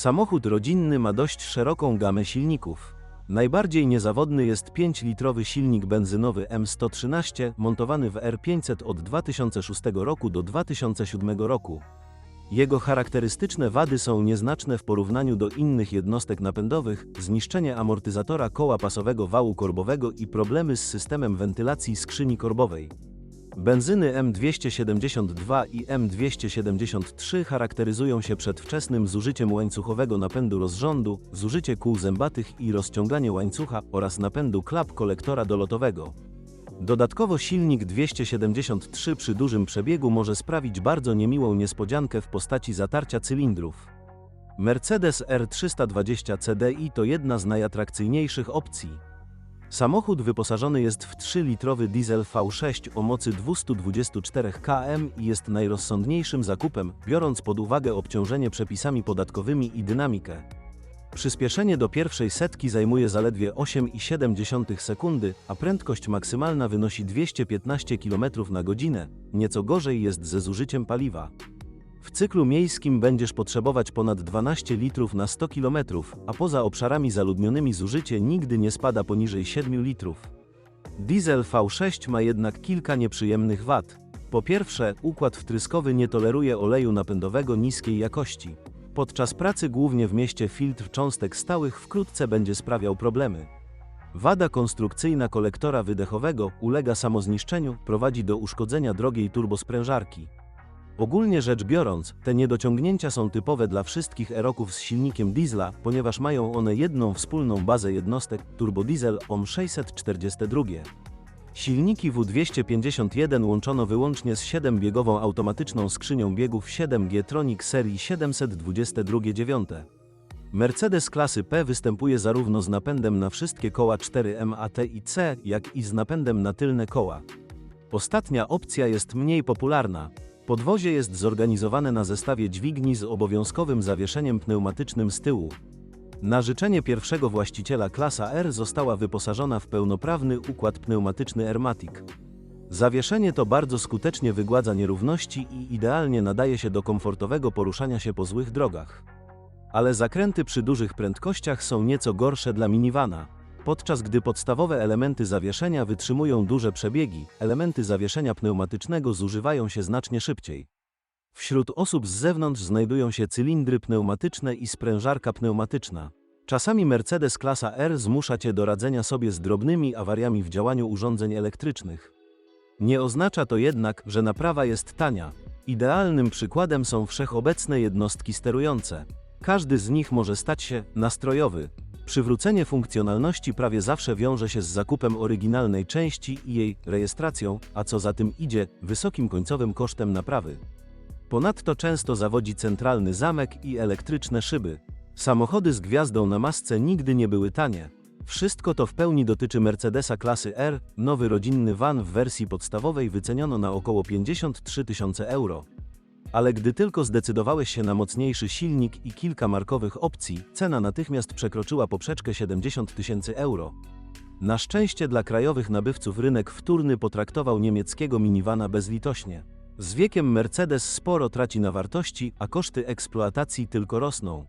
Samochód rodzinny ma dość szeroką gamę silników. Najbardziej niezawodny jest 5-litrowy silnik benzynowy M113 montowany w R500 od 2006 roku do 2007 roku. Jego charakterystyczne wady są nieznaczne w porównaniu do innych jednostek napędowych, zniszczenie amortyzatora koła pasowego wału korbowego i problemy z systemem wentylacji skrzyni korbowej. Benzyny M272 i M273 charakteryzują się przedwczesnym zużyciem łańcuchowego napędu rozrządu, zużycie kół zębatych i rozciąganie łańcucha oraz napędu klap kolektora dolotowego. Dodatkowo silnik 273 przy dużym przebiegu może sprawić bardzo niemiłą niespodziankę w postaci zatarcia cylindrów. Mercedes R320 CDI to jedna z najatrakcyjniejszych opcji. Samochód wyposażony jest w 3-litrowy diesel V6 o mocy 224 km i jest najrozsądniejszym zakupem, biorąc pod uwagę obciążenie przepisami podatkowymi i dynamikę. Przyspieszenie do pierwszej setki zajmuje zaledwie 8,7 sekundy, a prędkość maksymalna wynosi 215 km na godzinę. Nieco gorzej jest ze zużyciem paliwa. W cyklu miejskim będziesz potrzebować ponad 12 litrów na 100 km, a poza obszarami zaludnionymi zużycie nigdy nie spada poniżej 7 litrów. Diesel V6 ma jednak kilka nieprzyjemnych wad. Po pierwsze, układ wtryskowy nie toleruje oleju napędowego niskiej jakości. Podczas pracy głównie w mieście filtr cząstek stałych wkrótce będzie sprawiał problemy. Wada konstrukcyjna kolektora wydechowego ulega samozniszczeniu, prowadzi do uszkodzenia drogiej turbosprężarki. Ogólnie rzecz biorąc, te niedociągnięcia są typowe dla wszystkich eroków z silnikiem diesla, ponieważ mają one jedną wspólną bazę jednostek turbodiesel OM 642. Silniki W251 łączono wyłącznie z 7-biegową automatyczną skrzynią biegów 7G Tronic serii 722-9. Mercedes klasy P występuje zarówno z napędem na wszystkie koła 4 MAT i C, jak i z napędem na tylne koła. Ostatnia opcja jest mniej popularna. Podwozie jest zorganizowane na zestawie dźwigni z obowiązkowym zawieszeniem pneumatycznym z tyłu. Na życzenie pierwszego właściciela klasa R została wyposażona w pełnoprawny układ pneumatyczny Airmatic. Zawieszenie to bardzo skutecznie wygładza nierówności i idealnie nadaje się do komfortowego poruszania się po złych drogach. Ale zakręty przy dużych prędkościach są nieco gorsze dla minivana. Podczas gdy podstawowe elementy zawieszenia wytrzymują duże przebiegi, elementy zawieszenia pneumatycznego zużywają się znacznie szybciej. Wśród osób z zewnątrz znajdują się cylindry pneumatyczne i sprężarka pneumatyczna. Czasami Mercedes klasa R zmusza Cię do radzenia sobie z drobnymi awariami w działaniu urządzeń elektrycznych. Nie oznacza to jednak, że naprawa jest tania. Idealnym przykładem są wszechobecne jednostki sterujące. Każdy z nich może stać się nastrojowy. Przywrócenie funkcjonalności prawie zawsze wiąże się z zakupem oryginalnej części i jej rejestracją, a co za tym idzie, wysokim końcowym kosztem naprawy. Ponadto często zawodzi centralny zamek i elektryczne szyby. Samochody z gwiazdą na masce nigdy nie były tanie. Wszystko to w pełni dotyczy Mercedesa klasy R, nowy rodzinny van w wersji podstawowej wyceniono na około 53 tysiące euro. Ale gdy tylko zdecydowałeś się na mocniejszy silnik i kilka markowych opcji, cena natychmiast przekroczyła poprzeczkę 70 tysięcy euro. Na szczęście dla krajowych nabywców rynek wtórny potraktował niemieckiego minivana bezlitośnie. Z wiekiem Mercedes sporo traci na wartości, a koszty eksploatacji tylko rosną.